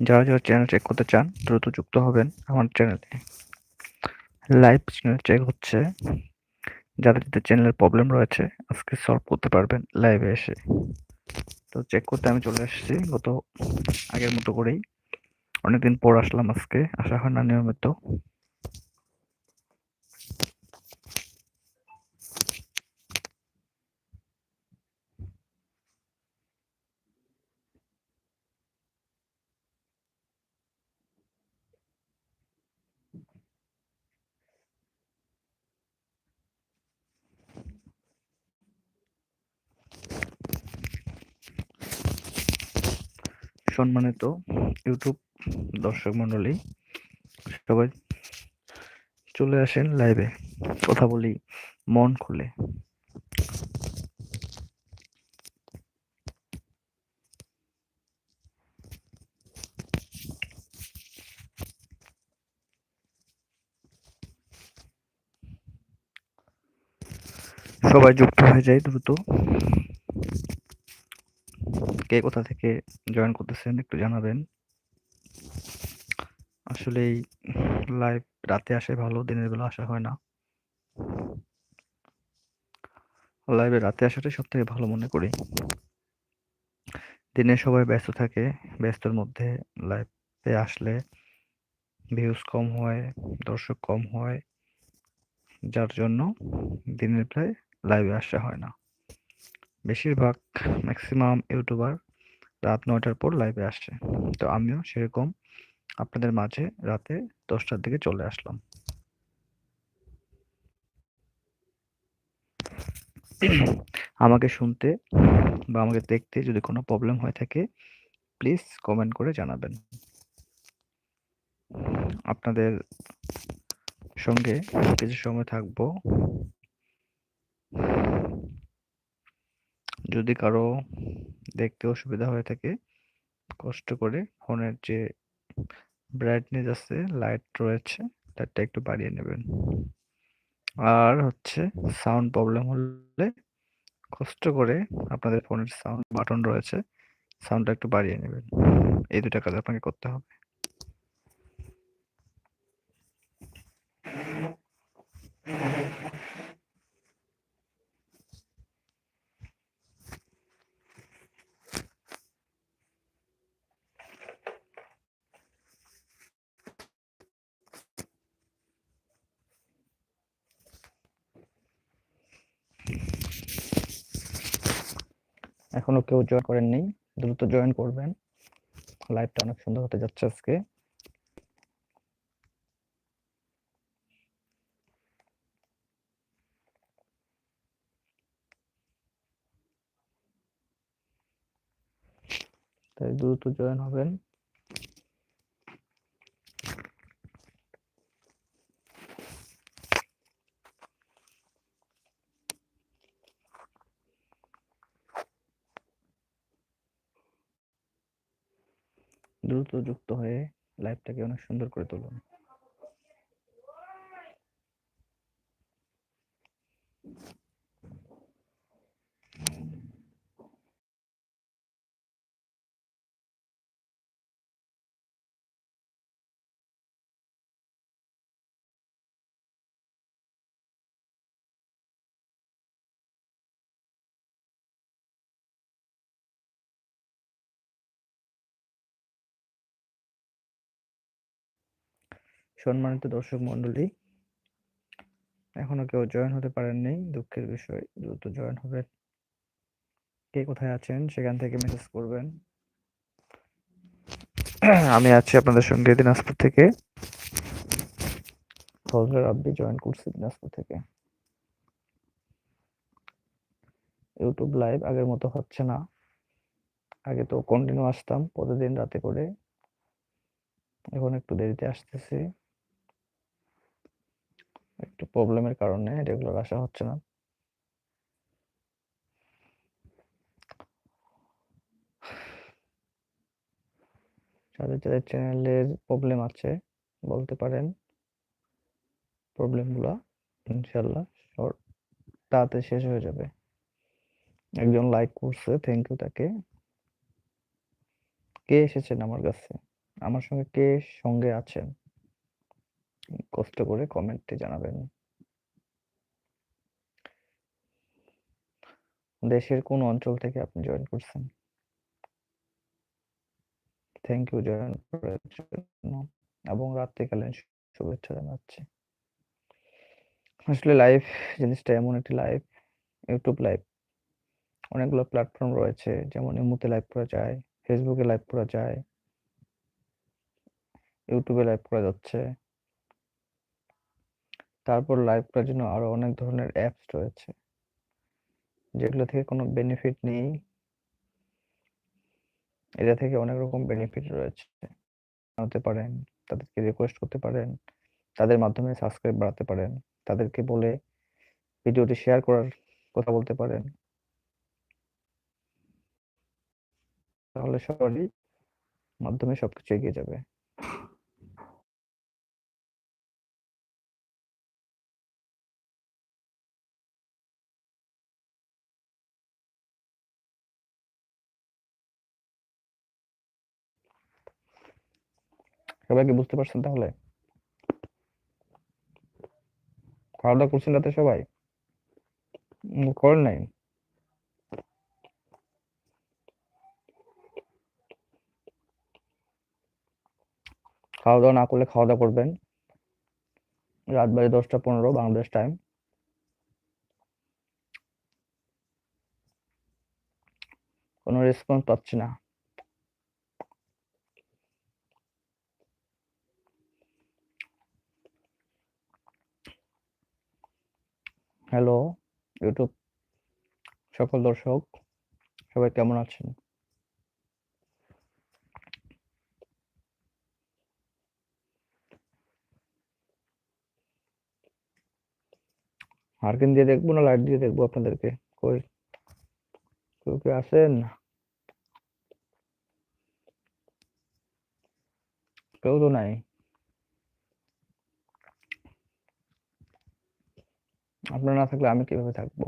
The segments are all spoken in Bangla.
যারা, যারা চ্যানেল চেক করতে চান দ্রুত যুক্ত হবেন আমার চ্যানেলে। লাইভ চ্যানেল চেক হচ্ছে। যাদের, যাদের চ্যানেলের প্রবলেম রয়েছে আজকে সলভ করতে পারবেন লাইভে এসে। তো চেক করতে আমি চলে এসেছি গত আগের মতো করেই। অনেকদিন পর আসলাম আজকে, আসা হয় না নিয়মিত। সম্মানিত ইউটিউব দর্শক মণ্ডলী, সবাই চলে আসেন লাইভে কথা বলি মন খুলে। সবাই যুক্ত হয়ে যায় দ্রুত। কে কোথা থেকে জয়েন করতেছেন একটু জানাবেন। আসলে লাইভ রাতে আসে ভালো, দিনের বেলা আসা হয় না। লাইভে রাতে আসাটাই সব থেকে ভালো মনে করি। দিনে সবাই ব্যস্ত থাকে, ব্যস্তর মধ্যে লাইভে আসলে ভিউজ কম হয়, দর্শক কম হয়, যার জন্য দিনের প্রায় লাইভে আসা হয় না। বেশিরভাগ ম্যাক্সিমাম ইউটিউবার রাত নয়টার পর লাইভে আসছে তো আমিও সেরকম আপনাদের মাঝে রাতে দশটার দিকে চলে আসলাম। আমাকে শুনতে বা আমাকে দেখতে যদি কোনো প্রবলেম হয়ে থাকে প্লিজ কমেন্ট করে জানাবেন। আপনাদের সঙ্গে কিছু সময় থাকব। যদি কারও দেখতে অসুবিধা হয়ে থাকে, কষ্ট করে ফোনের যে ব্রাইটনেস আছে লাইট রয়েছে লাইটটা একটু বাড়িয়ে নেবেন। আর হচ্ছে সাউন্ড প্রবলেম হলে কষ্ট করে আপনাদের ফোনের সাউন্ড বাটন রয়েছে সাউন্ডটা একটু বাড়িয়ে নেবেন। এই দুটা কাজ আপনাকে করতে হবে। এখনও কেউ জয়েন করেননি, দ্রুত জয়েন করবেন। লাইভটা অনেক সুন্দর হতে যাচ্ছে আজকে। তাই দ্রুত জয়েন হবেন দ্রুত যুক্ত হয়ে লাইভটাকে অনেক সুন্দর করে তুলুন। সম্মানিত দর্শক মন্ডলী এখনও কেউ জয়েন হতে পারেননি, দুঃখের বিষয়, দ্রুত জয়েন হবেন। কে কোথায় আছেন, সেখান থেকে মেসেজ করবেন। আমি আছি আপনাদের সঙ্গে দিনাজপুর থেকে। ফজলের আব্দি জয়েন করছি দিনাজপুর থেকে। ইউটিউব লাইভ আগের মতো হচ্ছে না। আগে তো কন্টিনিউ আসতাম প্রতিদিন রাতে করে। এখন একটু দেরিতে আসতেছি। একটু প্রবলেমের কারণে রেগুলার আসা হচ্ছে না। চ্যানেলের প্রবলেম আছে, বলতে পারেন প্রবলেমগুলো ইনশাল্লাহ তাতে শেষ হয়ে যাবে। একজন লাইক করছে থ্যাংক ইউ তাকে। কে এসেছেন আমার কাছে? আমার সঙ্গে কে সঙ্গে আছেন? কষ্ট করে কমেন্টে জানাবেন। দেশের কোন অঞ্চল থেকে আপনি জয়েন করছেন? থ্যাংক ইউ জয়েন করার জন্য। এবং রাত্রিকালীন শুভেচ্ছা জানাচ্ছি। আসলে লাইভ জিনিসটা এমন একটি লাইভ ইউটিউব লাইভ অনেকগুলো প্ল্যাটফর্ম রয়েছে, যেমন ইমুতে লাইভ করা যায় ফেসবুকে লাইভ করা যায় ইউটিউবে লাইভ করা যাচ্ছে। তারপর লাইভ করার জন্য আরও অনেক ধরনের অ্যাপস রয়েছে। যেগুলো থেকে কোনো বেনিফিট নেই। এটা থেকে অনেক রকম বেনিফিট রয়েছে। হতে পারেন, তাদেরকে রিকোয়েস্ট করতে পারেন, তাদের মাধ্যমে সাবস্ক্রাইব বাড়াতে পারেন, তাদেরকে বলে ভিডিওটি শেয়ার করার কথা বলতে পারেন। তাহলে সবারই মাধ্যমে সবকিছু এগিয়ে যাবে। সবাই কি বুঝতে পারছেন তাহলে? খাওয়া দাওয়া করছেন রাতে সবাই? করেন নাই? খাওয়া দাওয়া না করলে খাওয়া দাওয়া করবেন। রাত বাজে দশটা পনেরো, বাংলাদেশ টাইম কোনো রেসপন্স পাচ্ছি না। হ্যালো ইউটিউব সকল দর্শক, সবাই কেমন আছেন? হারকিন দিয়ে দেখব না লাইট দিয়ে দেখব আপনাদেরকে? কই? কেউ কি আছেন? কেউ তো নাই। আপনারা না থাকলে আমি কীভাবে থাকব?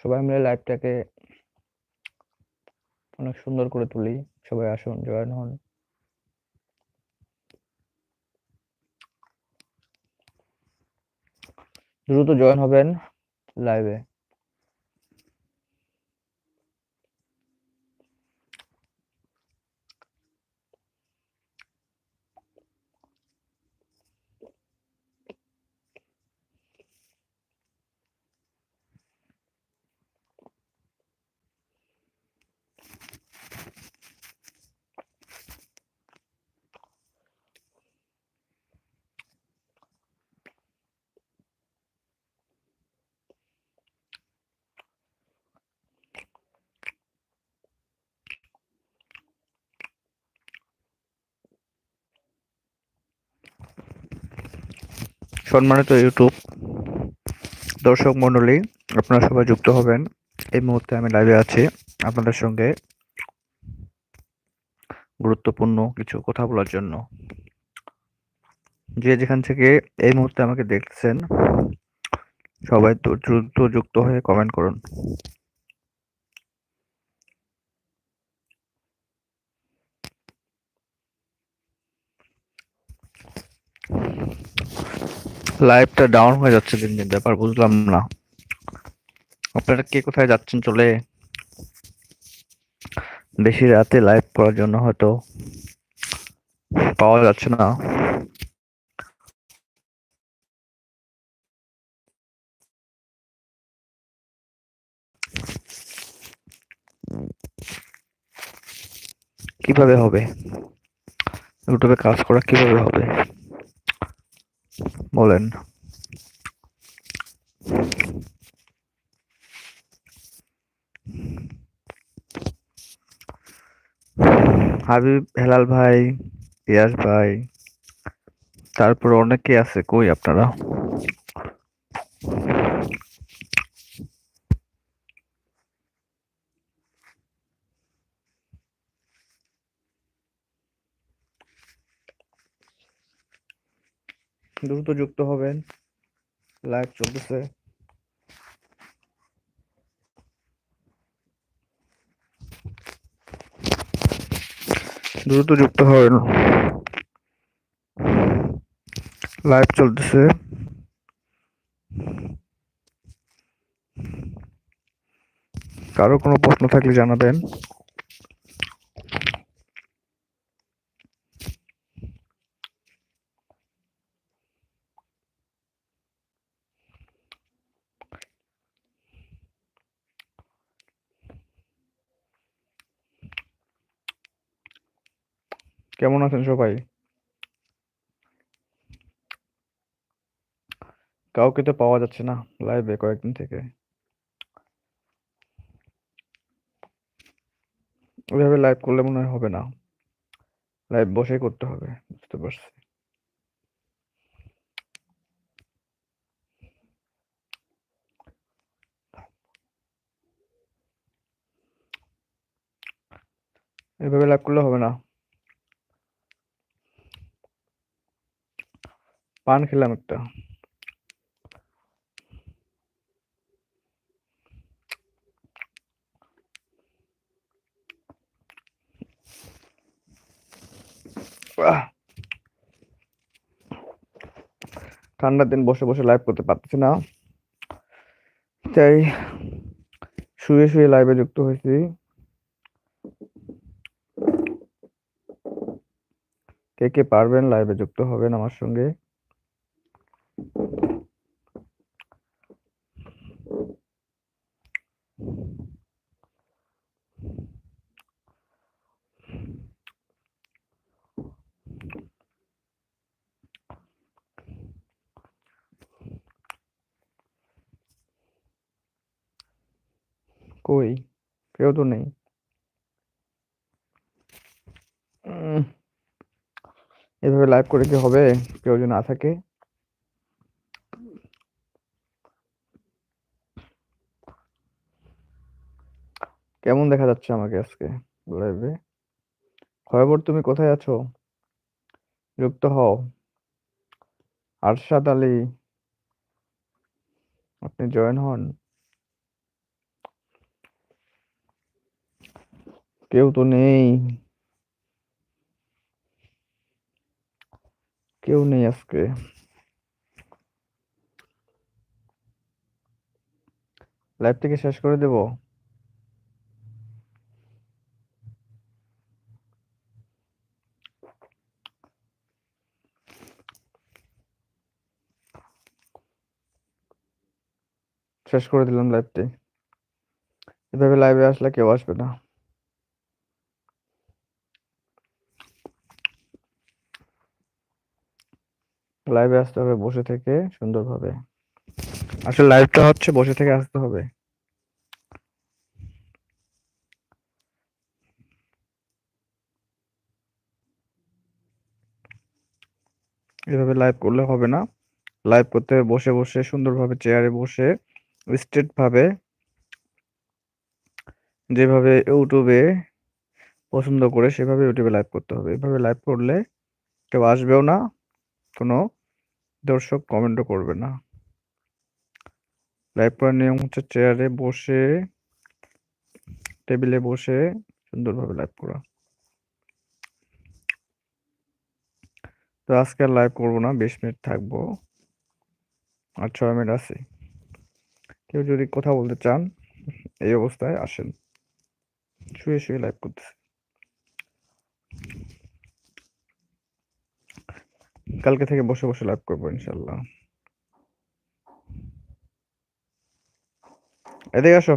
সবাই মিলে লাইভটাকে অনেক সুন্দর করে তুলি। সবাই আসুন, জয়েন হন। দ্রুত জয়েন হবেন লাইভে সম্মানিত ইউটিউব দর্শক মণ্ডলী, আপনারা সবাই যুক্ত হবেন। এই মুহূর্তে আমি লাইভে আছি। আপনাদের সঙ্গে গুরুত্বপূর্ণ কিছু কথা বলার জন্য। যে যেখান থেকে এই মুহূর্তে আমাকে দেখছেন, সবাই দ্রুত যুক্ত হয়ে কমেন্ট করুন। লাইভটা ডাউন হয়ে যাচ্ছে দিন দিন, ব্যাপার বুঝলাম না। আপনারা কে কোথায় যাচ্ছেন চলে? বেশি রাতে লাইভ করার জন্য হয়তো পাওয়া যাচ্ছে না। কীভাবে হবে? ইউটিউবে কাজ করা কীভাবে হবে? বলেন। হাবিব হেলাল ভাই ইয়াস ভাই তারপর অনেকে আছে। কই আপনারা? দ্রুত যুক্ত হবেন। লাইভ চলতেছে। দ্রুত যুক্ত হবেন। লাইভ চলতেছে। কারও কোনো প্রশ্ন থাকলে জানাবেন। কেমন আছেন সবাই? কাউকে তো পাওয়া যাচ্ছে না লাইভে কয়েকদিন থেকে। ওইভাবে লাইভ করলে মনে হয় হবে না। লাইভ বসেই করতে হবে, বুঝতে পারছি। এভাবে লাইভ করলে হবে না। পান খেলাম একটা! ঠান্ডার দিন বসে বসে লাইভ করতে পারতেছি না। তাই শুয়ে শুয়ে লাইভে যুক্ত হয়েছি। কে কে পারবেন লাইভে যুক্ত হবেন আমার সঙ্গে কই তো নেই। এভাবে লাইভ করে কি হবে? কেউ যদি না থাকে। কেমন দেখা যাচ্ছে আমাকে আজকে লাইভে খবর তুমি কোথায় আছো? যুক্ত হও। আরশাদ আলী, আপনি জয়েন হন। কেউ তো নেই। কেউ নেই আজকে। থেকে শেষ করে দেব? শেষ করে দিলাম লাইভটি এভাবে লাইভে আসলে কেউ আসবে না। লাইভে আসতে হবে, বসে থেকে সুন্দরভাবে। আসলে লাইভটা হচ্ছে বসে থেকে আসতে হবে। এভাবে লাইভ করলে হবে না। লাইভ করতে বসে বসে সুন্দরভাবে চেয়ারে বসে স্ট্রেট ভাবে যেভাবে ইউটিউবে পছন্দ করে সেভাবে ইউটিউবে লাইভ করতে হবে। এভাবে লাইভ করলে কেউ আসবেও না কোনো দর্শক কমেন্টও করবে না। লাইভ করার নিয়ম হচ্ছে চেয়ারে বসে টেবিলে বসে সুন্দরভাবে লাইভ করা। তো আজকে আর লাইভ করব না, বিশ মিনিট থাকব। আর ছয় মিনিট আছে। কেউ যদি কথা বলতে চান, এই অবস্থায় আসেন। শুয়ে শুয়ে লাইভ করতেছে। কালকে থেকে বসে বসে লাইভ করব ইনশাল্লাহ। এদিকে আসো।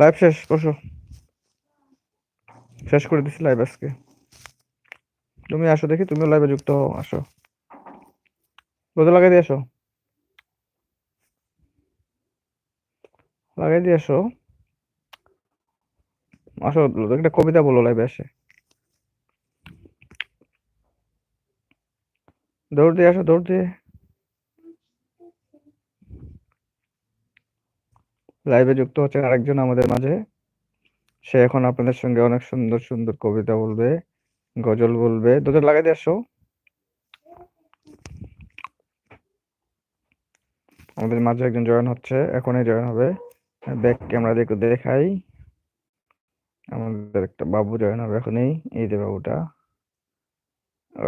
লাইভ শেষ, বসো। শেষ করে দিছি লাইভ আজকে। তুমি আসো দেখি, তুমিও লাইভে যুক্ত হও, আসো। বোঝা লাগাই দিয়ে আসো। লাগাই দিয়ে আসো। আসো, একটা কবিতা বলো লাইভে আসে দৌড় দিয়ে আসো, দৌড় দিয়ে। লাইভে যুক্ত হচ্ছে আরেকজন আমাদের মাঝে। সে এখন আপনাদের সঙ্গে অনেক সুন্দর সুন্দর কবিতা বলবে, গজল বলবে। দুটো লাগাই দিয়ে আসো। আমাদের মাঝে একজন জয়েন হচ্ছে, এখনই জয়েন হবে। ব্যাক ক্যামেরা একটু দেখাই। আমাদের একটা বাবু জয়েন হবে এখনই, এই যে বাবুটা।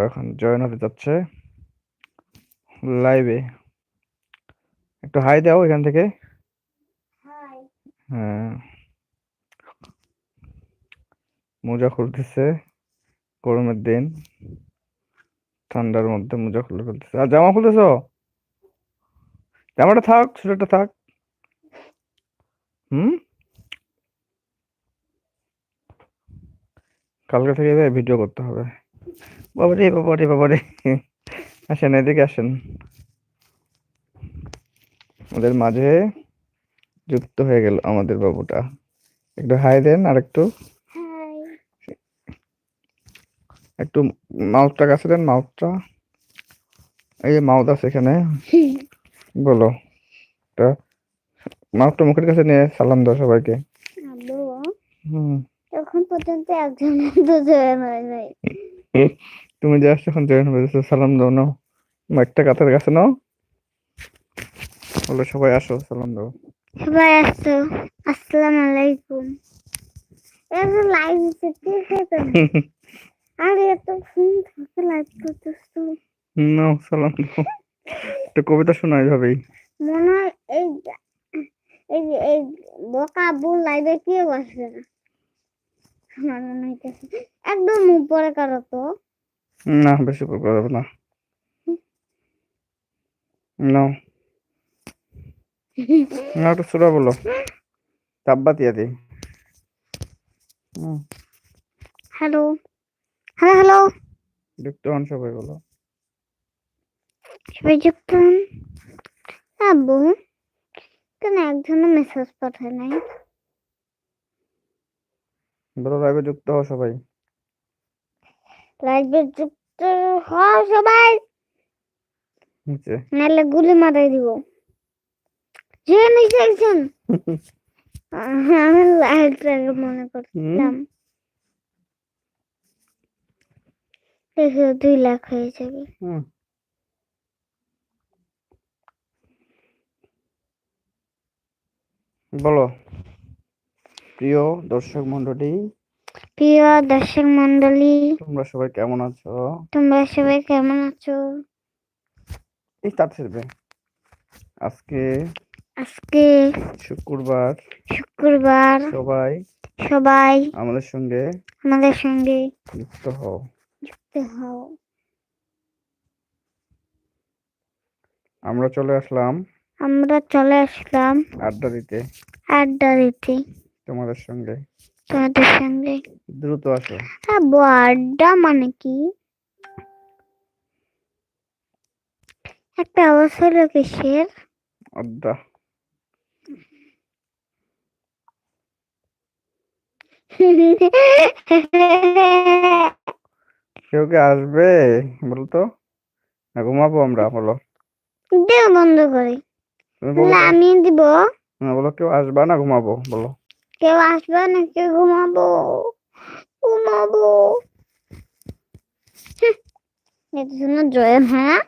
এখন জয়েন হতে যাচ্ছে লাইভে একটু হাই দাও এখান থেকে। হ্যাঁ। মোজা খুলতেছে গরমের দিন। ঠান্ডার মধ্যে মোজা খুলে ফেলতেছে। আর জামা খুলতেছ? জামাটা থাক ছোটটা থাক। হুম? কালকে থেকে ভিডিও করতে হবে। বাবা রে বাবা রে বাবারে বাবারে। আসেন এদিকে আসেন। ওদের মাঝে যুক্ত হয়ে গেল আমাদের বাবুটা। একটু হাই দেন আর একটু। একটু মাউথটা কাছে দেন মাউথটা। এই যে মাউথ আছে এখানে। বলো। মাউথটা মুখের কাছে নিয়ে সালাম দাও সবাইকে। হুম। এখন পর্যন্ত একজন তো জয়েন হয় নাই। তুমি যে আসছো এখন জয়েন হয়েছো সালাম দাও নাও। মাইকটা কাতার কাছে নাও। বলো সবাই আসো সালাম দাও। সবাই আসছো আসসালামু আলাইকুম। এত লাইভ দিতে আর এত ফোন থাকে লাইভ করতেছো। নাও সালাম দাও। একটা কবিতা শোনা এইভাবেই। মনে হয় এই এই এই বোকা আব্বুর লাইভে কেউ আসবে না। আমার মনে হইতেছে একদম উপরে কারও তো। না বেশি করে যাবে না। নাও। না একটু সুরা বলো তাব্বাতিয়া দি হুম। হ্যালো। Hello hello. যুক্ত হন সবাই বলো। সবাই যুক্ত হন। আব্বু কেন একজনও মেসেজ পাঠায় নাই। বলো লাইভে যুক্ত হও সবাই। লাইভে যুক্ত হও সবাই নাহলে গুলি মারাই দিব। যে নিচে একজন। আমি লাইভটাকে মনে করছিলাম। দেখো দুই লাখ হয়ে যাবে। বলো। প্রিয় দর্শক মন্ডলী প্রিয় দর্শক মন্ডলী তোমরা সবাই কেমন আছো? তোমরা সবাই কেমন আছো? এই তার ছেড়বে আজকে আজকে শুক্রবার। শুক্রবার সবাই সবাই আমাদের সঙ্গে আমাদের সঙ্গে যুক্ত হও। যুক্ত হও। আমরা চলে আসলাম আমরা চলে আসলাম আড্ডা দিতে। আড্ডা দিতে। তোমাদের সঙ্গে। তোমাদের সঙ্গে। দ্রুত আসো। হ্যাঁ বো আড্ডা মানে কি? একটা আওয়াজ হলো কিসের? আড্ডা। কেউ কে আসবে? বলতো। না ঘুমাবো আমরা বলো। দেও বন্ধ করে। আমি দিব। না, বলো কেউ আসবা না ঘুমাবো বলো। কেউ আসবে নাকি ঘুমাবো? ঘুমাবো। জন্য জয়েন হ্যাঁ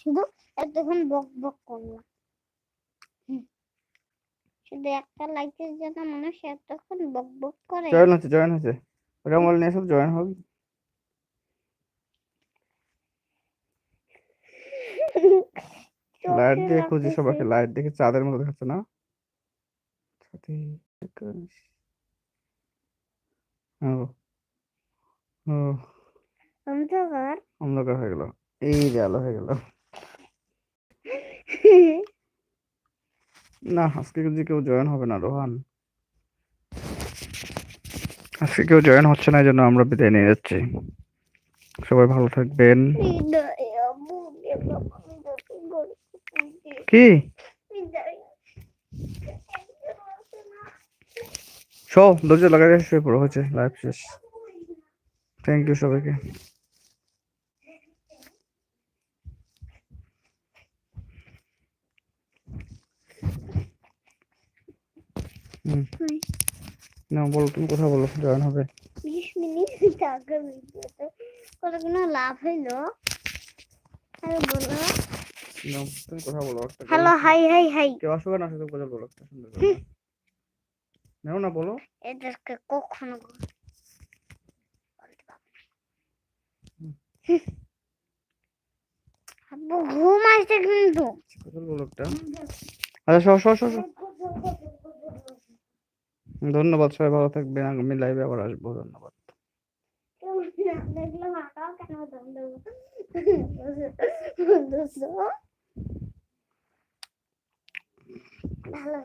শুধু এতক্ষণ বক বক করলাম। শুধু একটা জন্য মানুষ এতক্ষণ বক বক করে। জয়েন হচ্ছে জয়েন হচ্ছে। বলে নিয়ে সব জয়েন হবে? লাইট দিয়ে খুঁজি সবাইকে লাইট দেখে চাঁদের মতো দেখাচ্ছে না? সাথে অন্ধকার অন্ধকার হয়ে গেল। এই যে আলো হয়ে গেল। না আজকে যদি কেউ জয়েন হবে না রোহান। আজকে কেউ জয়েন হচ্ছে না এই জন্য আমরা বিদায় নিয়ে যাচ্ছি। সবাই ভালো থাকবেন। কি বিদায়। শো দরজা লাগাই শুয়ে পড়ো হচ্ছে লাইভ শেষ। থ্যাংক ইউ সবাইকে। না বলো তুমি কোথায় বলো জয়েন হবে। বিশ মিনিট আগে ভিডিওতে লাভ হইল? আরে বলো। না তুমি কোথায় বলো হ্যালো হাই হাই হাই কেউ আসবে না শুধু কথা বলো একটা সুন্দর। নাও না বলো। এদেরকে কখনো আব্বু ঘুম আসছে কিন্তু। আচ্ছা সর সর সর। ধন্যবাদ সবাই ভালো থাকবেন। আগামী লাইভে আবার আসব। ধন্যবাদ। ভালো